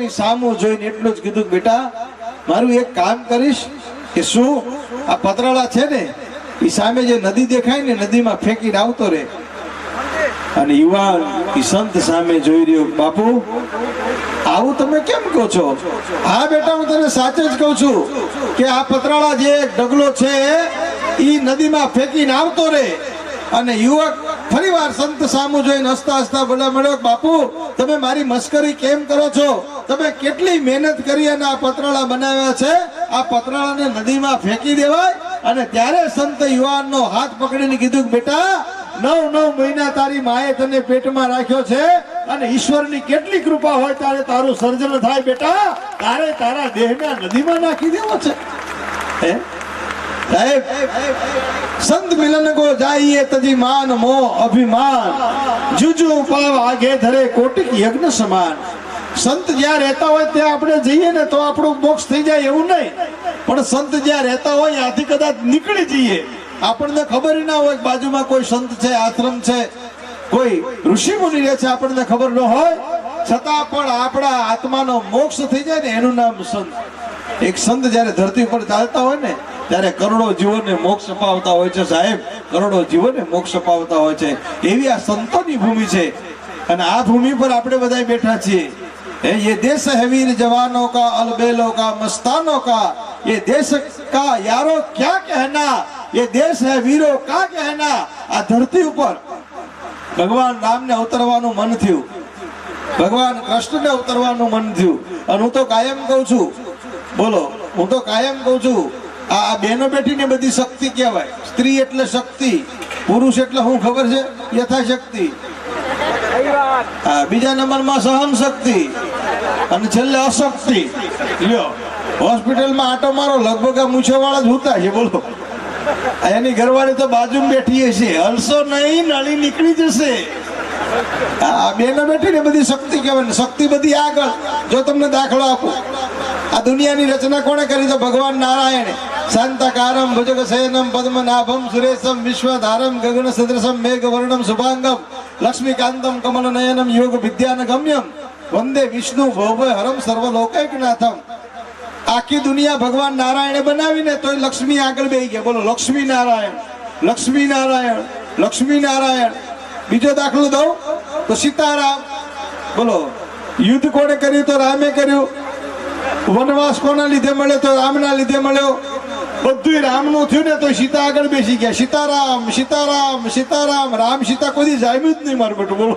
યુવકની સામું જોઈને એટલું જ કીધું બેટા, મારું એક કામ કરીશ કે શું આ પતરાળા છે ને એ સામે જે નદી દેખાય ને, નદીમાં ફેંકીને આવતો રહે. અને યુવાન, ઈ સંત સામે જોઈ રહ્યો, બાપુ, આવું તમે કેમ કહો છો? હા બેટા, હું તને સાચે જ કહું છું કે આ પતરાળા જે ડગલો છે એ નદીમાં ફેંકીને આવતો રહે. અને યુવક ફરીવાર સંત સામું જોઈને હસતા હસતા બોલા મળ્યો, બાપુ, તમે મારી મસ્કરી કેમ કરો છો? તમે કેટલી મહેનત કરી અને આ પતરાળા બનાવ્યા છે? આ પતરાળાને નદીમાં ફેંકી દેવાય? અને ત્યારે સંત યુવાનનો હાથ પકડીને કીધું બેટા, નવ નવ મહિના તારી માએ તને પેટમાં રાખ્યો છે અને ઈશ્વરની કેટલી કૃપા હોય ત્યારે તારું સર્જન થાય, બેટા. તારે તારા દેહને નદીમાં નાખી દેવો છે. હે? સંત મિલન કો જાઈએ તજી માન મો અભિમાન. જુજુ પાવ આગે ધરે કોટિક યજ્ઞ સમાન. સંત જ્યાં રહેતા હોય ત્યાં આપણે જઈએ ને તો આપણું મોક્ષ થઈ જાય એવું નહીં. પણ સંત જ્યાં રહેતા હોય ત્યાંથી કદાચ નીકળી જઈએ. આપણને ખબર ના હોય બાજુમાં કોઈ સંત છે, આશ્રમ છે, કોઈ ઋષિ મુનિ રહે છે, આપણને ખબર ન હોય. છતાં પણ આપણા આત્માનો મોક્ષ થઈ જાય ને એનું નામ સંત. એક સંત જ્યારે ધરતી ઉપર ચાલતા હોય ને ત્યારે કરોડો જીવોને મોક્ષ અપાવતા હોય છે સાહેબ કરોડો જીવોને મોક્ષ અપાવતા હોય છે એવી આ સંતોની ભૂમિ છે અને આ ભૂમિ પર આપણે બધા બેઠા છીએ એ ये देश है वीर जवानों का अलबेलों का मस्तानों का ये देश का यारो क्या कहना ये देश है वीरों का कहना આ ધરતી ઉપર ભગવાન રામને અવતરવાનું મન થયું ભગવાન કૃષ્ણને અવતરવાનું મન થયું અને હું તો કાયમ કહું છું બોલો, હું તો કાયમ કહું છું, આ બેનો બેઠીને બધી શક્તિ કહેવાય. સ્ત્રી એટલે શક્તિ, પુરુષ એટલે શું ખબર છે? યથાશક્તિ. બીજા નંબરમાં સહન શક્તિ અને છેલ્લે અશક્તિ. લ્યો, હોસ્પિટલમાં આટો મારો, લગભગ આ મૂછોવાળા જ હોતા છે, બોલો. એની ઘરવાળી તો બાજુ બેઠી છે હલશો નહીં, નળી નીકળી જશે. આ બેનો બેઠી ને બધી શક્તિ કહેવાય શક્તિ બધી આગળ. જો તમને દાખલો આપો. આ દુનિયાની રચના કોણે કરી તો ભગવાન નારાયણ? શાંતકારમ ભુજગ શયનમ પદ્મનાભમ સુરેશમ વિશ્વધારમ ગગન સદૃશમ મેઘ વર્ણમ શુભાંગમ લક્ષ્મીકાંતમ કમલ નયનમ યોગ વિદ્યાન ગમ્યમ વંદે વિષ્ણુ ભવભય હરમ સર્વ લોકૈકનાથમ આખી દુનિયા ભગવાન નારાયણે બનાવીને તોય લક્ષ્મી આગળ બેહી ગયા. બોલો, લક્ષ્મી નારાયણ લક્ષ્મી નારાયણ લક્ષ્મી નારાયણ. બીજો દાખલો દઉં? તો સીતારામ. બોલો, યુદ્ધ કોણે કર્યું? તો રામે કર્યું? વનવાસ કોના લીધે મળ્યો તો રામના લીધે મળ્યો. બધું રામનું થયું ને તો સીતા આગળ બેસી ગયા. સીતારામ સીતારામ સીતારામ, રામ સીતા કોઈ જામ્યું જ નહીં મારું બેટું, બોલો.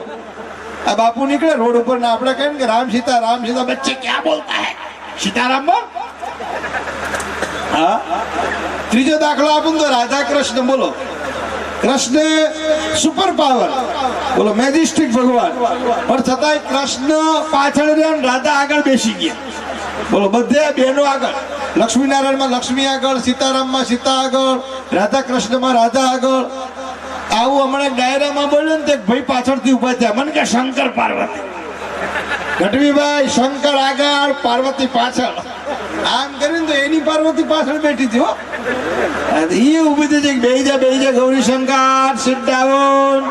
આ બાપુ નીકળે રોડ ઉપર ને આપણે કહીએ કે રામ સીતા રામ સીતા બચ્ચે ક્યાં બોલતા હે? સીતારામ બોલ હા? ત્રીજો દાખલો આપું તો રાધા કૃષ્ણ બોલો. કૃષ્ણ સુપર પાવર બોલો મેજિસ્ટિક ભગવાન. પણ છતાંય કૃષ્ણ પાછળ રહ્યા રાધા આગળ બેસી ગયા. બોલો, બધે બહેનો આગળ. લક્ષ્મીનારાયણમાં લક્ષ્મી આગળ, સીતારામમાં સીતા આગળ રાધા કૃષ્ણમાં રાધા આગળ. આવું હમણાં ડાયરામાં બોલ્યો ને તે ભાઈ પાછળથી ઊભા થયા. મને કે શંકર પાર્વતી. ગઢવીભાઈ, શંકર આગળ, પાર્વતી પાછળ. આમ કરીને તો એની પાર્વતી પાછળ બેઠી હો. એ ઊભી થઈ બેહી જા બે જા, Gauri Shankar sit down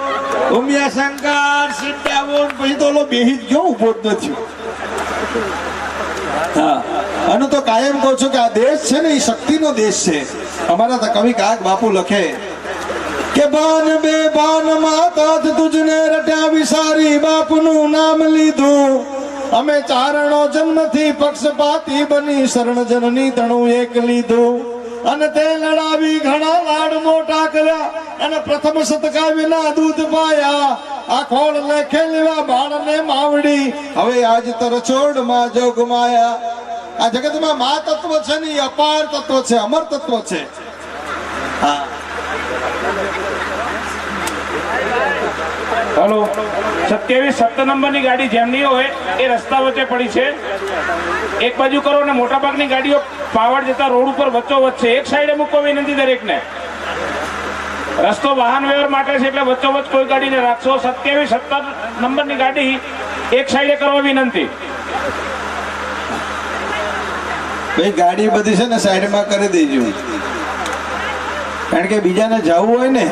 Umiya Shankar down પછી તો ઓલો બેહી જ ગયો ઊભો જ નથી અને તો કાયમ કહું છું કે આ દેશ છે ને, એ શક્તિનો દેશ છે. અમારા તો કવિ કાક બાપુ લખે કે બાન બે બાન માતા તુજને રટ્યા વિસારી બાપનું નામ લીધું. અમે ચારણો જન્મથી પક્ષપાતી બની શરણ જનની તણું એક લીધું. અને તે લડાવી ઘણા લાડ મોટા કર્યા. અને પ્રથમ સતકા વિના દૂધ પાયા. આ ખોળ લેખે લેવા બાળને માવડી હવે આજ તરછોડમાં જોગ માયા. આ જગતમાં મા તત્વ છે ને અપાર તત્વ છે, અમર તત્વ છે. હા. હલો. સત્યાવીસ સત્તર નંબરની ગાડી જેમની હોય, એ રસ્તા વચ્ચે પડી છે. એક બાજુ કરો ને મોટાભાગની ગાડીઓ પાવડ જતા રોડ ઉપર વચ્ચો વચ્ચે એક સાઈડે મૂકવો વિનંતી દરેકને. રસ્તો વાહન વ્યવહાર માટે છે એટલે વચ્ચોવચ્ચ કોઈ ગાડીને રાખશો. સત્યાવીસ, સત્તર નંબરની ગાડી એક સાઈડે કરવા વિનંતી. ભાઈ, ગાડી બધી છે ને સાઈડમાં કરી દેજો. કારણ કે બીજાને જવું હોય ને,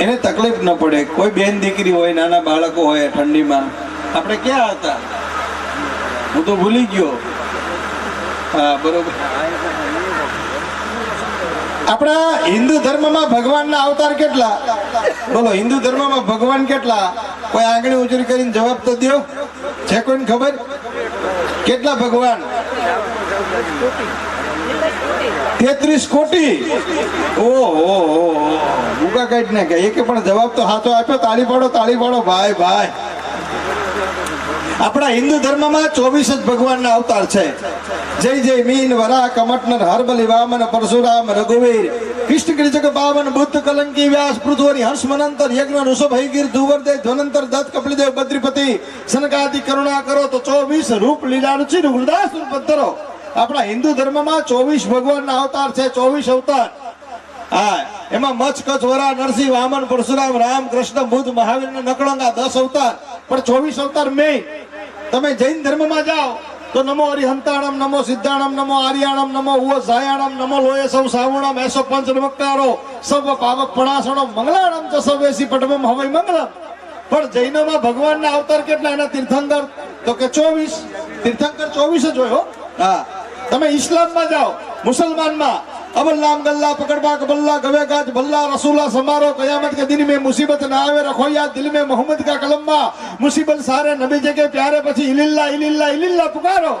એને તકલીફ ન પડે. કોઈ બેન દીકરી હોય, નાના બાળકો હોય ઠંડીમાં. આપણે ક્યાં હતા? હું તો ભૂલી ગયો. બરોબર. આપણા હિન્દુ ધર્મમાં ભગવાનના અવતાર કેટલા? બોલો, હિન્દુ ધર્મમાં ભગવાન કેટલા? કોઈ આંગળી ઉજરી કરીને જવાબ તો દો છે કોઈને ખબર? કેટલા ભગવાન? તેત્રીસ કોટી. ઓહો ભૂકા ને કે, એકે પણ જવાબ તો હાથો આપ્યો. તાળી પાડો તાળી પાડો ભાઈ ભાઈ. આપણા હિન્દુ ધર્મમાં ચોવીસ જ ભગવાનના અવતાર છે. જય જય મીન વરા કમટનર હર્બલ વામન પરશુરામ રઘુવીર. કિષ્ટ કિર્ચક પાવન બુદ્ધ કલંકી વ્યાસ પૃથ્વરી હર્ષ મનંતર યજ્ઞ ઋષભ હૈગીર ધુવરદેવ ધ્વનંતર દત્ત કપિલદેવ બદ્રીપતિ સનકાદિ કરુણા કરો તો ચોવીસ રૂપ લીલા રુચિ ગુરદાસ રૂપ ધરો આપણા હિન્દુ ધર્મમાં ચોવીસ ભગવાનના અવતાર છે, ચોવીસ અવતાર. હા, એમાં મચ્છ, કચ્છ, વરા, નરસિંહ, વામન, પરશુરામ, રામ, કૃષ્ણ, બુદ્ધ મહાવીર નકળંગા દસ અવતાર. પણ ચોવીસ અવતાર મેઇન તમે જૈન ધર્મમાં જાઓ તો નમો હરિહંતાણમ નમો સિદ્ધાણમ નમો આર્યાણમ નમો ઉવ સાયાણમ નમો લોય સૌ સાવણમ એસો પંચ નમકારો સવ પાવક પણાસણો મંગલાણમ ચ સર્વેસી પટમમ હવે મંગલમ. પણ જૈનોમાં ભગવાનના અવતાર કેટલા એના તીર્થંકર? તો કે ચોવીસ. તીર્થંકર ચોવીસ જ હોય હો. હા. તમે ઇસ્લામમાં જાઓ મુસલમાનમાં અબલ્લામ ગલ્લા પકડબા બલ્લા ગવે ગાજ ભલ્લા રસૂલા સમારો કયામત કે દિન મેં મુસીબત ના આવે, રખોયા દિલ મેં મોહમ્મદ કા કલમમાં મુસીબત સારે નબી જગે પ્યારે પછી ઇલિલ્લા ઇલિલ્લા ઇલિલ્લા પુકારો.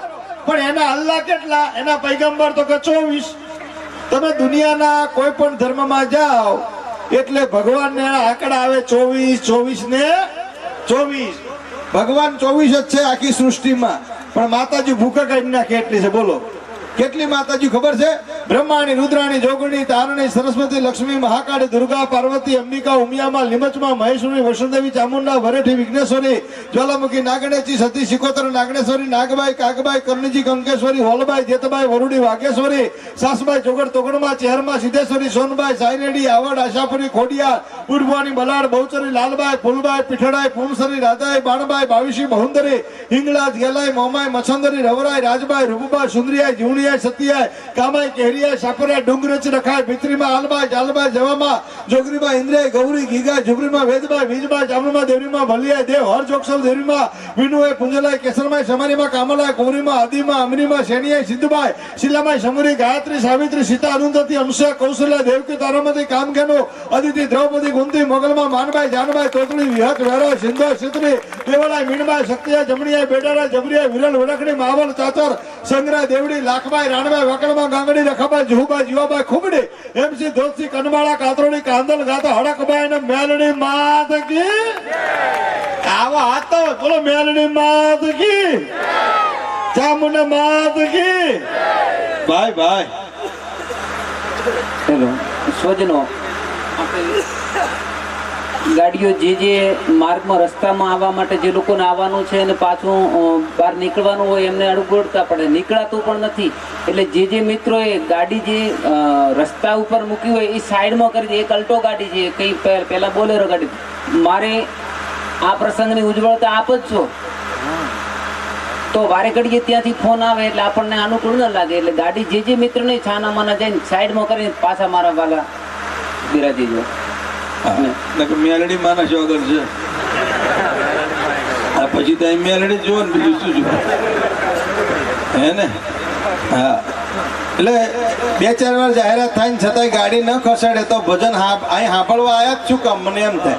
પણ એના અલ્લાહ કેટલા? એના પૈગંબર તો કે ચોવીસ. તમે દુનિયાના કોઈ પણ ધર્મમાં જાઓ, એટલે ભગવાનને આંકડા આવે ચોવીસ ચોવીસ ને ચોવીસ. ભગવાન ચોવીસ જ છે આખી સૃષ્ટિમાં. પણ માતાજી ભૂખા કાઢી નાખે એટલી છે, બોલો. કેટલી માતાજી ખબર છે? બ્રહ્માણી, રુદ્રાણી, જોગણી, તારણી, સરસ્વતી, લક્ષ્મી, મહાકાળી, દુર્ગા, પાર્વતી, અંબિકા ઉમિયામાં લીમચમાં મહેશ્વરી વસુદેવી ચામુંડા, વરેઠી, વિઘ્નેશ્વરી, જ્વાલામુખી નાગણેચી સતી શિકોતર, નાગણેશ્વરી, નાગબાઈ, કાગબાઈ, કર્ણજી, કંકેશ્વરી, હોલબાઈ, જેતબાઈ, વરુડી, વાઘેશ્વરી, સાસબાઈ, ચોગડ, તોગડમાં, ચહેરમાં, સિદ્ધેશ્વરી, સોનબાઈ, સાયરેડી, આવડ, આશાપુરી ખોડિયા ઉડવાની બલાડ, બહુચરી, લાલબાઈ, ફૂલબાઈ, પીઠડાઈ પૂમસરી રાધાઈ, બાણબાઈ બાવીસી બહુંદરી હિંગળા ગેલાઈ, મોમાઈ, મછંદરી, રવરાઈ, રાજબાઈ, રૂપબાઈ, સુંદરિયાઈ સાવિત્રી, સીતા, અરુંધતી અનુસા કૌશલ્યા, દેવકી, તારામતી કામધેનુ અદિતિ, દ્રૌપદી, ગુંતી, મોગલમાં માનભાઈ જાનભાઈ તોતળી વિહક વેરો, સિંધો સિત્રી દેવળાય મીણભાઈ શક્તિયા જમણીયા બેડારા જબરીયાઈ વિરલ વડખડી માવલ, ચાતર સંગ્રહ દેવડી લાખબાઈ રાણભાઈ વકડમાં ગાંગડી રખાભાઈ જુહુભાઈ જીવાભાઈ ખુબડી એમસી ધોસી કનમાળા કાતરોની કાંદલ ગાતા હડકભાઈ ને મેલણી માત કી આવા હાથ બોલો મેલણી માત કી ચામુંડા માત કી ભાઈ ભાઈ. સોજનો સ્વજનો. ગાડીઓ જે જે માર્ગમાં રસ્તામાં આવવા માટે જે લોકોને આવવાનું છે અને પાછું બહાર નીકળવાનું હોય એમને અડગોડતા પડે. નીકળાતું પણ નથી. એટલે જે જે મિત્રોએ ગાડી જે રસ્તા ઉપર મૂકી હોય એ સાઈડમાં કરી દે. એક અલ્ટો ગાડી છે, કંઈ પહેલા બોલેરો ગાડી. મારે આ પ્રસંગની ઉજ્જવળતા આપ જ છો. તો વારે ઘડીએ ત્યાંથી ફોન આવે એટલે આપણને અનુકૂળ ન લાગે. એટલે ગાડી જે જે મિત્રને છાના માના જઈને સાઈડમાં કરીને પાછા મારા વાલા બિરાજી જો મેલડી માનસ આગળ છે. પછી ત્યાં મેલડી જુઓ ને, બીજું શું જુઓ? હે ને? હા. એટલે બે ચાર વાર જાહેરાત થાય ને છતાંય ગાડી ન ખસેડે તો ભજન અહીં સાંભળવા આયા જ શું કામ, મને એમ થાય.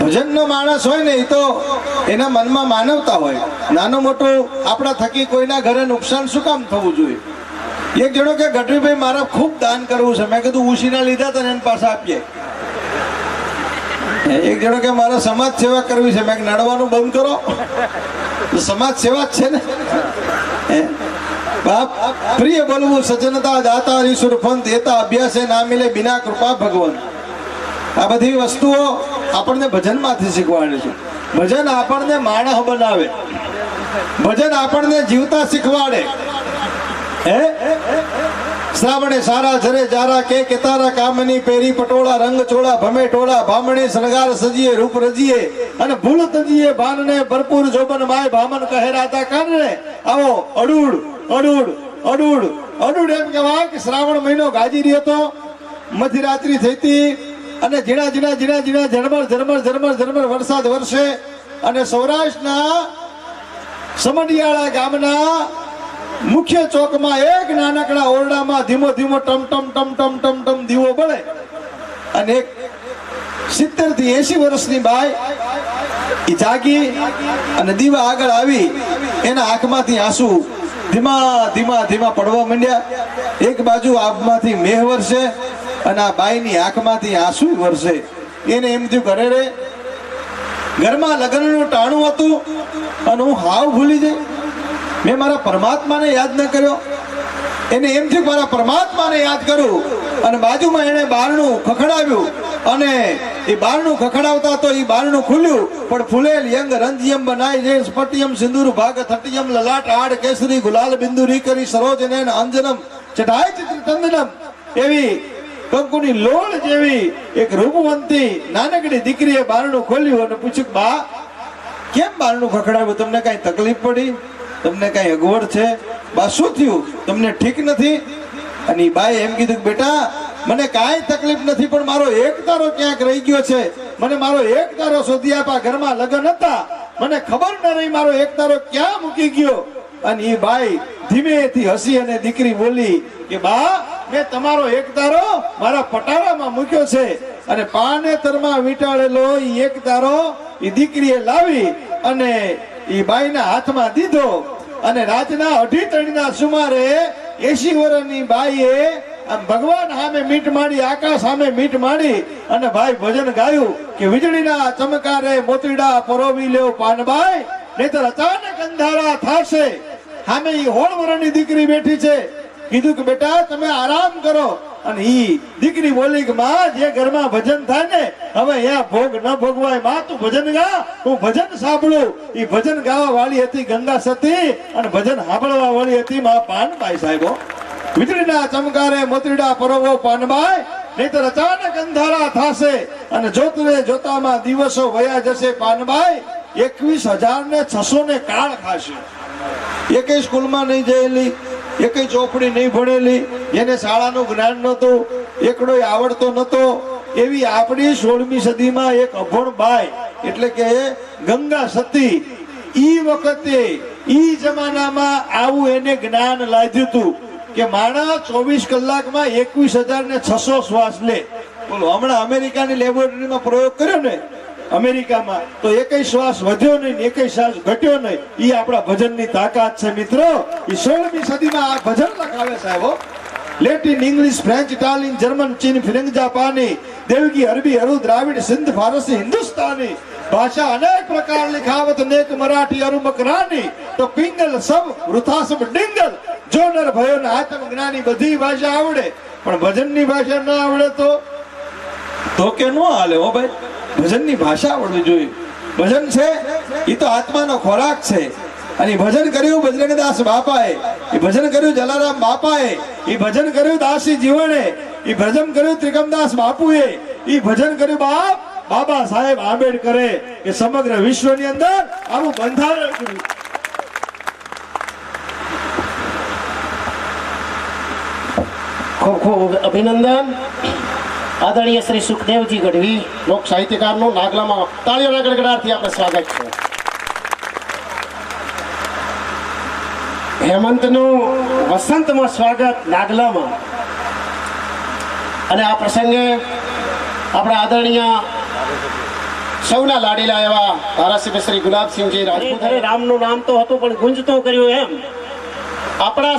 ભજનનો માણસ હોય ને, એ તો એના મનમાં માનવતા હોય. નાનું મોટું આપણા થકી કોઈના ઘરે નુકસાન શું કામ થવું જોઈએ? એક જણો કે, ગઢવીભાઈ, મારે ખૂબ દાન કરવું છે. મેં કીધું ઉશીના લીધા તને એની પાસે આપીએ. એક જણો કે મારે સમાજ સેવા કરવી છે. મેં નડવાનું બંધ કરો. સમાજ સેવા જ છે ને? બાપ, પ્રિય બોલવું સજનતા દાતા ઈશ્વર પંથ એતા અભ્યાસે ના મિલે બિના કૃપા ભગવાન. આ બધી વસ્તુઓ આપણને ભજનમાંથી શીખવાડે છે. ભજન આપણને માણસ બનાવે. ભજન આપણને જીવતા શીખવાડે. હે? શ્રાવણે સારા જરે જારા કે કેતારા કામની પેરી પટોળા, રંગ ચોળા, ભમે ટોળા ભામણી શણગાર સજીએ, રૂપ રજીએ અને ભૂલ તજીએ ભાનને ભરપૂર જોબન માય ભામન કહેરાતા કાનને? આવો, અડુડ અડુડ અડુડ અડુડ એમ કહેવાય કે શ્રાવણ મહિનો ગાજી રહ્યો તો મધ્યરાત્રિ થઈ હતી અને ઝીણા ઝીણા ઝીણા ઝીણા ઝરમર ઝરમર ઝરમર ઝરમર વરસાદ વરસે અને સૌરાષ્ટ્રના સમઢિયાળા ગામના મુખ્ય ચોકમાં એક નાનકડા ઓરડામાં ધીમો ધીમો ટમ ટમ ટમ ટમ ટમ ટમ દીવો બળે. અને એક સિત્તેરથી એસી વર્ષની બાઈ એ જાગી અને દીવા આગળ આવી. એના આંખમાંથી આંસુ ધીમા ધીમા ધીમા પડવા માંડ્યા. એક બાજુ આંખમાંથી મેહ વરસે અને આ બાઈની આંખમાંથી આંસુ વરસે. એને એમ થયું ઘરે રે, ઘરમાં લગ્નનું ટાણું હતું અને હું હાવ ભૂલી જઈ. મેં મારા પરમાત્માને યાદ ન કર્યો. એને એમ થયું મારા પરમાત્માને યાદ કરું. અને બાજુમાં એણે બારણું ખખડાવ્યું. અને એ બારણું ખખડાવતા તો એ બારણું ખુલ્યું. પણ ફૂલેલ યંગ રંજયમ બનાય જે સ્પટિયમ સિંદુર ભાગ થટિયમ લલાટ આડ કેસરી ગુલાલ બિંદુ કરી સરોજ ને અંજનમ ચટાય ચિત્ર ચંદનમ એવી કંકુની લોળ જેવી એક રૂપવંતી નાનકડી દીકરીએ બારણું ખોલ્યું અને પૂછ્યું બા, કેમ બારણું ખખડાવ્યું? તમને કઈ તકલીફ પડી? તમને કઈ અગવડ છે? બા, શું થયું? તમને ઠીક નથી? અને બાએ એમ કીધું બેટા, મને કાંઈ તકલીફ નથી, પણ મારો એક તારો ક્યાંક રહી ગયો છે. મને મારો એક તારો શોધી આપા ઘરમાં લગ્ન હતા. મને ખબર ન રહી મારો એક તારો ક્યાં મૂકી ગયો. અને એ બાઈ ધીમેથી હસી અને દીકરી બોલી કે, બા, મેં તમારો એક તારો મારા પટારામાં મૂક્યો છે. અને પાનેતરમાં વીંટાળેલો એ એક તારો એ દીકરીએ લાવી અને એ બાઈના હાથમાં દીધો. અને રાતના અઢી ત્રણના સુમારે એસી વર્ષની બાઈએ આમ ભગવાન સામે મીટ માંડી આકાશ સામે મીટ માંડી અને ભાઈ ભજન ગાયું કે વીજળીના ચમકારે મોતીડા પરોવી લેવ પાનબાઈ, નહીતર અચાનક અંધારા થાશે. સામે ઈ હોળ વરણની દીકરી બેઠી છે. કીધું કે બેટા તમે આરામ કરો. અને ઈ દીકરી બોલી કે, માં, જે ઘરમાં ભજન થાય ને, હવે અહીંયા ભોગ ન ભોગવાય. માં, તું ભજન ગા, હું ભજન સાંભળું. ઈ ભજન ગાવા વાળી હતી ગંગા સતી અને ભજન સાંભળવા વાળી હતી માં પાનભાઈ સાહેબો વીજળીના ચમકારે મોતરીડા પરોવો પાનભાઈ નહીતર અચાનક અંધારા થાશે અને જોતરે જોતામાં દિવસો વયા જશે પાનભાઈ એકવીસ હજાર ને છસો ને કાળ ખાશે. એકેય સ્કૂલમાં નહીં જયેલી. એકેય ચોપડી નહીં ભણેલી, એને શાળાનું જ્ઞાન નહોતું, એકડોય આવડતો નહોતો. એવી આપણી સોળમી સદીમાં એક અભણ બાય એટલે કે ગંગા સતી, ઈ વખતે, ઈ જમાનામાં આવું એને જ્ઞાન લાગ્યું હતું કે માણસ ચોવીસ કલાકમાં એકવીસ હજાર ને છસો શ્વાસ લે. બોલો, હમણાં અમેરિકાની લેબોરેટરીમાં પ્રયોગ કર્યો ને? અમેરિકામાં, તો એકય શ્વાસ વધ્યો નહીં એકય શ્વાસ ઘટ્યો નહીં. એ આપણા ભજનની તાકાત છે મિત્રો. એ સોળમી સદીમાં આ ભજન લખાવે સાહેબો Latin English French Italian German ચીન ફિરંગ જાપાની દેવગી અરબી, અરુ, દ્રાવિડ, સિંધ, ફારસી, હિન્દુસ્તાની ભાષા અનેક પ્રકાર લિખાવત, નેક મરાઠી, અરુ, મકરાની, તો પિંગલ સબ વૃથા સબ ડિંગલ જો નર ભયો ને આત્મ જ્ઞાની, બધી ભાષા આવડે. પણ ભજનની ભાષા ના આવડે તો તો કે નો હાલે હો ભાઈ? ભજનની ભાષા આવડવી જોઈએ. ભજન છે એ તો આત્માનો ખોરાક છે. અને ભજન કર્યું બજરંગદાસ બાપાએ. એ ભજન કર્યું જલારામ બાપાએ. એ ભજન કર્યું દાસી જીવણે. એ ભજન કર્યું ત્રિકમદાસ બાપુએ. એ ભજન કર્યું બાપ, બાબા સાહેબ આંબેડકરે. કે સમગ્ર વિશ્વની અંદર આવું બંધારણ કર્યું. ખૂબ ખૂબ અભિનંદન. આદરણીય શ્રી સુખદેવજી ગઢવી. લોક સાહિત્યકારનું નાગલામાં તાળીઓના ગડગડાટથી આપણે સ્વાગત છે. હેમંતનું વસંતમાં સ્વાગત નાગલામાં. અને આ પ્રસંગે આપણા આદરણીય સૌના લાડીલા એવા ધારાસભ્ય શ્રી ગુલાબસિંહજી રાજપૂત રામનું નામ તો હતું પણ ગુંજતો કર્યું એમ. આપણા